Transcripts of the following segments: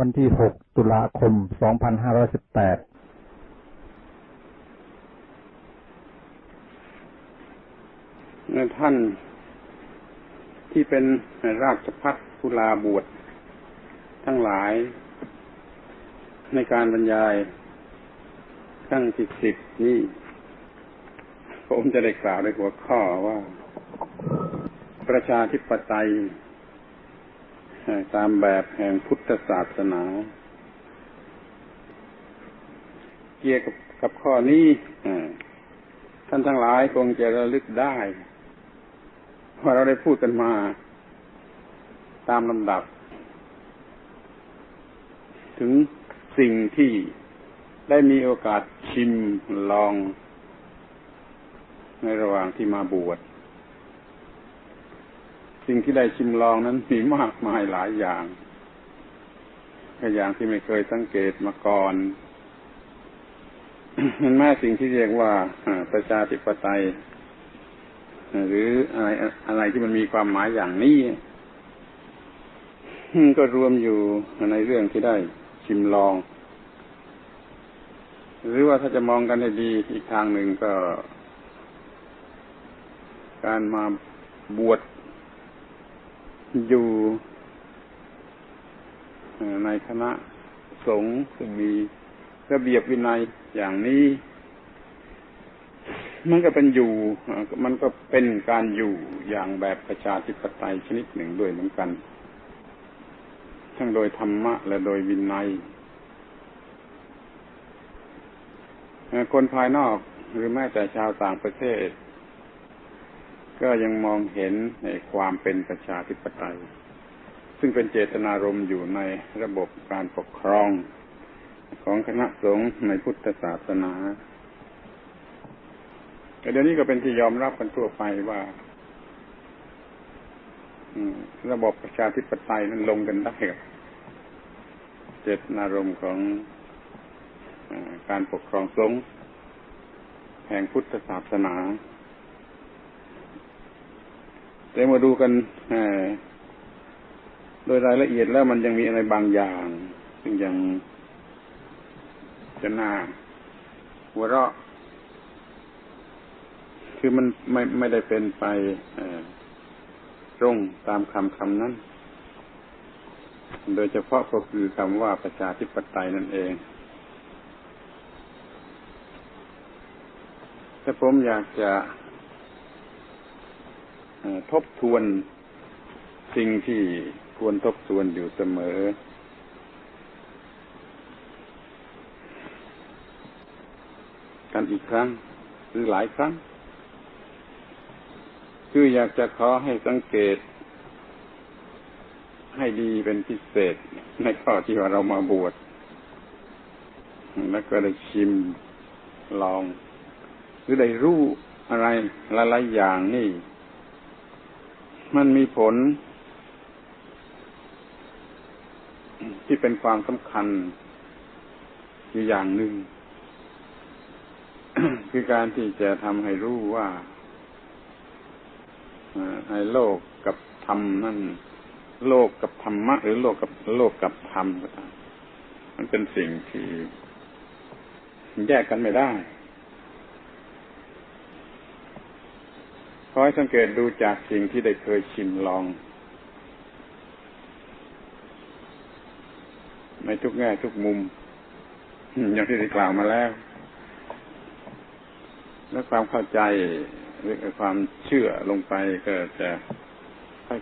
วันที่ 6 ตุลาคม 2518 ท่านที่เป็นราชพัฒกุลาบวชทั้งหลาย ในการบรรยายขั้งที่สิบนี้ ผมจะได้กล่าวในหัวข้อว่า ประชาธิปไตย ตามแบบแห่งพุทธศาสนา เกี่ยวกับกับข้อนี้ท่านทั้งหลายคงจะระลึกได้ว่าเราได้พูดกันมา ตามลำดับ ถึงสิ่งที่ได้มีโอกาสชิมลอง ในระหว่างที่มาบวช สิ่งที่ได้ชิมลองนั้นมีมากมายหลายอย่างอย่างที่ไม่เคยสังเกตมาก่อนมันแม่สิ่งที่เรียกว่าประชาธิปไตย หรืออะไรอะไรที่มันมีความหมายอย่างนี้ ก็รวมอยู่ในเรื่องที่ได้ชิมลอง หรือว่าถ้าจะมองกันให้ดีอีกทางหนึ่งก็ การมาบวช อยู่ในคณะสงฆ์ซึ่งมีระเบียบวินัยอย่างนี้ มันก็เป็นอยู่ มันก็เป็นการอยู่อย่างแบบประชาธิปไตยชนิดหนึ่งด้วยเหมือนกัน ทั้งโดยธรรมะ และโดยวินัย คนภายนอกหรือแม้แต่ชาวต่างประเทศ ก็ยังมองเห็นในความเป็นประชาธิปไตย ซึ่งเป็นเจตนารมณ์อยู่ในระบบการปกครอง ของคณะสงฆ์ในพุทธศาสนาแต่เดี๋ยวนี้ก็เป็นที่ยอมรับกันทั่วไปว่าระบบประชาธิปไตยนั้นลงกันได้กับเจตนารมณ์ของอการปกครองสงฆ์แห่งพุทธศาสนา แต่มาดูกันโดยรายละเอียดแล้วมันยังมีอะไรบางอย่าง ซึ่งยังจะน่าหัวเราะ คือมันไม่ไม่ได้เป็นไปตรงตามคำคำนั้น โดยเฉพาะก็คือคำว่าประชาธิปไตยนั่นเอง แต่ผมอยากจะ ทบทวนสิ่งที่ควรทบทวนอยู่เสมอ กันอีกครั้ง หรือหลายครั้ง คืออยากจะขอให้สังเกต ให้ดีเป็นพิเศษ ในข้อที่ว่าเรามาบวชแล้วก็ได้ชิมลอง หรือได้รู้อะไรหลายๆอย่างนี่ มันมีผล ที่เป็นความสำคัญอยู่อย่างหนึ่ง คือการที่จะทำให้รู้ว่าให้โลกกับธรรมนั่น โลกกับธรรมะ หรือโลกกับโลกกับธรรมก็ตามมันเป็นสิ่งที่แยกกันไม่ได้ขอ ให้สังเกตดูจากสิ่งที่ได้เคยชิมลอง ในทุกแง่ทุกมุม อย่างที่ได้กล่าวมาแล้ว และความเข้าใจหรือความเชื่อลงไปก็จะ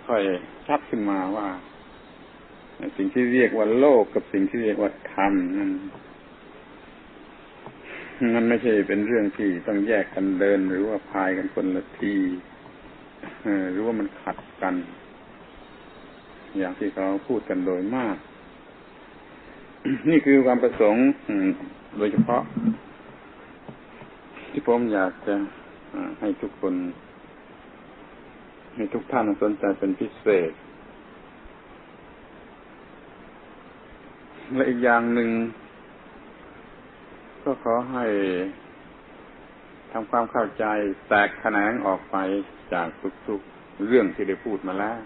ค่อยๆชัดขึ้นมาว่า สิ่งที่เรียกว่าโลกกับสิ่งที่เรียกว่าธรรมนั้นมันไม่ใช่เป็นเรื่องที่ต้องแยกกันเดินหรือว่าพายกันคนละที หรือว่ามันขัดกัน อย่างที่เขาพูดกันโดยมาก นี่คือความประสงค์โดยเฉพาะ ที่ผมอยากจะให้ทุกคน ให้ทุกท่านสนใจเป็นพิเศษ และอีกอย่างหนึ่ง ก็ขอให้ทำความเข้าใจแตกแขนงออกไป จากทุกๆเรื่องที่ได้พูดมาแล้ว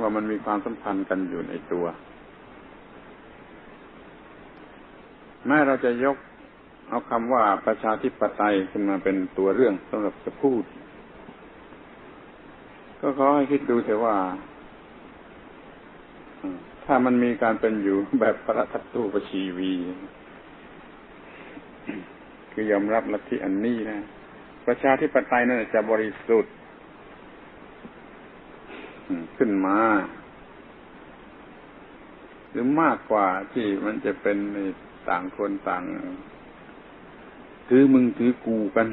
ว่ามันมีความสัมพันธ์กันอยู่ในตัว แม้เราจะยกเอาคำว่าประชาธิปไตยขึ้นมาเป็นตัวเรื่องสำหรับจะพูด ก็ขอให้คิดดูเถอะว่า ถ้ามันมีการเป็นอยู่แบบพระทัตตูปชีวี คือยอมรับลัทธิอันนี้นะ ประชาธิปไตยนั่นจะบริสุทธิ์ขึ้นมา หรือมากกว่าที่มันจะเป็นต่างคนต่าง ถือมึงถือกูกัน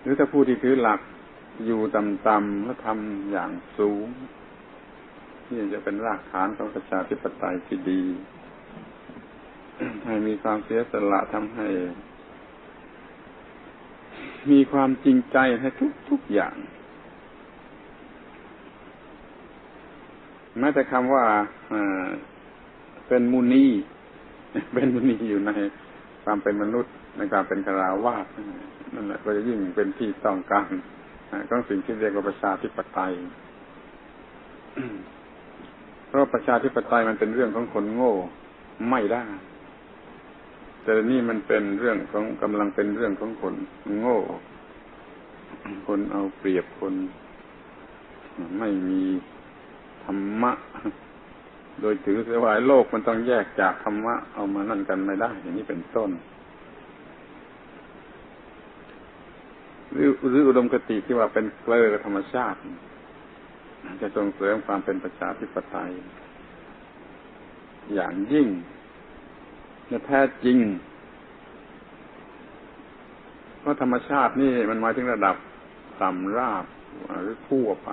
หรือถ้าผู้ที่ถือหลักอยู่ต่ำๆแล้วทำอย่างสูง นี่จะเป็นรากฐานของประชาธิปไตยที่ดี ให้มีความเสียสละทำให้ มีความจริงใจให้ทุกทุกอย่างแม้แต่คำว่าเป็นมุนีเป็นมุนีอยู่ในความเป็นมนุษย์ในการเป็นคาราวาสนั่นแหละก็จะยิ่งเป็นที่ต้องการของสิ่งที่เรียกว่าประชาธิปไตยเพราะประชาธิปไตยมันเป็นเรื่องของคนโง่ไม่ได้ แต่นี่มันเป็นเรื่องของกำลังเป็นเรื่องของคนโง่ คนเอาเปรียบคน ไม่มีธรรมะ โดยถือเสว่าโลกมันต้องแยกจากธรรมะ เอามานั่นกันไม่ได้ อย่างนี้เป็นต้นหรือหรืออุดมคติที่ว่าเป็นเกลือธรรมชาติ จะส่งเสริมความเป็นประชาธิปไตย อย่างยิ่ง และแท้จริง เพราะธรรมชาตินี่มันมาถึงระดับต่ำราบหรือทั่วไป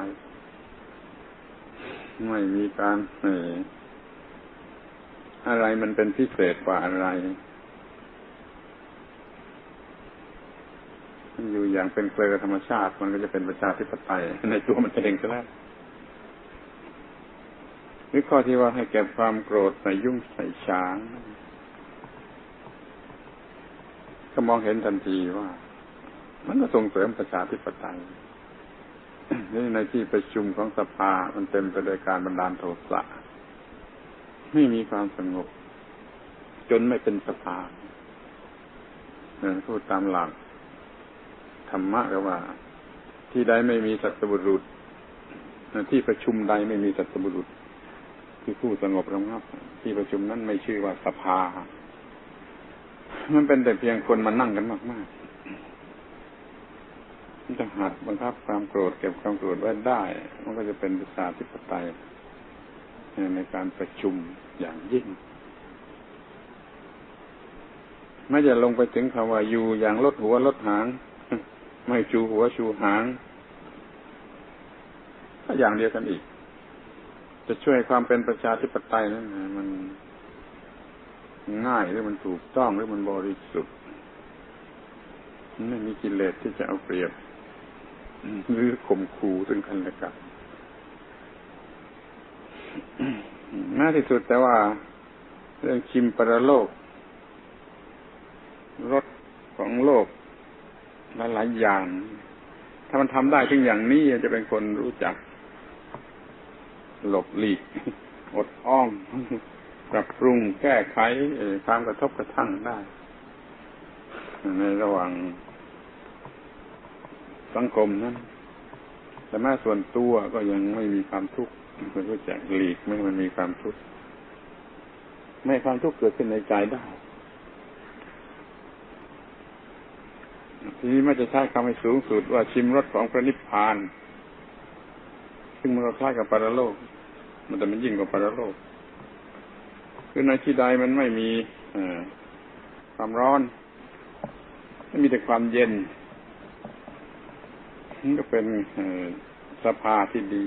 ไม่มีการอะไรมันเป็นพิเศษกว่าอะไร อยู่อย่างเป็นเกลือธรรมชาติ มันก็จะเป็นประชาธิปไตยในตัวมันเองซะแล้วหรือข้อที่ว่าให้เก็บความโกรธใส่ยุ่งใส่ช้าง ก็มองเห็นทันทีว่า มันก็ส่งเสริมประชาธิปไตยนี่ในที่ประชุมของสภา มันเต็มไปด้วยการบันดาลโทสะไม่มีความสงบ จนไม่เป็นสภาพูดตามหลักธรรมะก็ว่า ที่ใดไม่มีสัตบุรุษที่ประชุมใดไม่มีสัตบุรุษ คือผู้สงบระงับ ที่ประชุมนั้นไม่ชื่อว่าสภา มันเป็นแต่เพียงคนมานั่งกันมากๆมันจะหัดบังคับความโกรธเก็บความโกรธไว้ได้ มันก็จะเป็นประชาธิปไตยในการประชุมอย่างยิ่งไม่จะลงไปถึงคำว่าอยู่อย่างลดหัวลดหาง ไม่ชูหัวชูหางก็อย่างเดียวกันอีก จะช่วยความเป็นประชาธิปไตยนั้นมัน ง่ายหรือมันถูกต้องหรือมันบริสุทธิ์ไม่มีกิเลสที่จะเอาเปรียบหรือข่มขู่ซึ่งกันและกันน่าที่สุดแต่ว่า เรื่องชิมปรโลกรถของโลกหลายหลายอย่าง ถ้ามันทำได้ถึงอย่างนี้จะเป็นคนรู้จัก หลบหลีกอดอ้อม ปรับปรุงแก้ไขความกระทบกระทั่งได้ ในระหว่างสังคมนั้น แต่แม้ส่วนตัวก็ยังไม่มีความทุกข์คนรู้จักหลีกไม่มันมีความทุกข์ไม่ความทุกข์เกิดขึ้นในใจได้ทีนี้ไม่จะใช้คำให้สูงสุดว่าชิมรสของพระนิพพาน ซึ่งมันคล้ายกับปรโลก มันแต่มันยิ่งกว่าปรโลก คือในที่ใดมันไม่มีความร้อนไม่มีแต่ความเย็นมันก็เป็นสภาที่ดี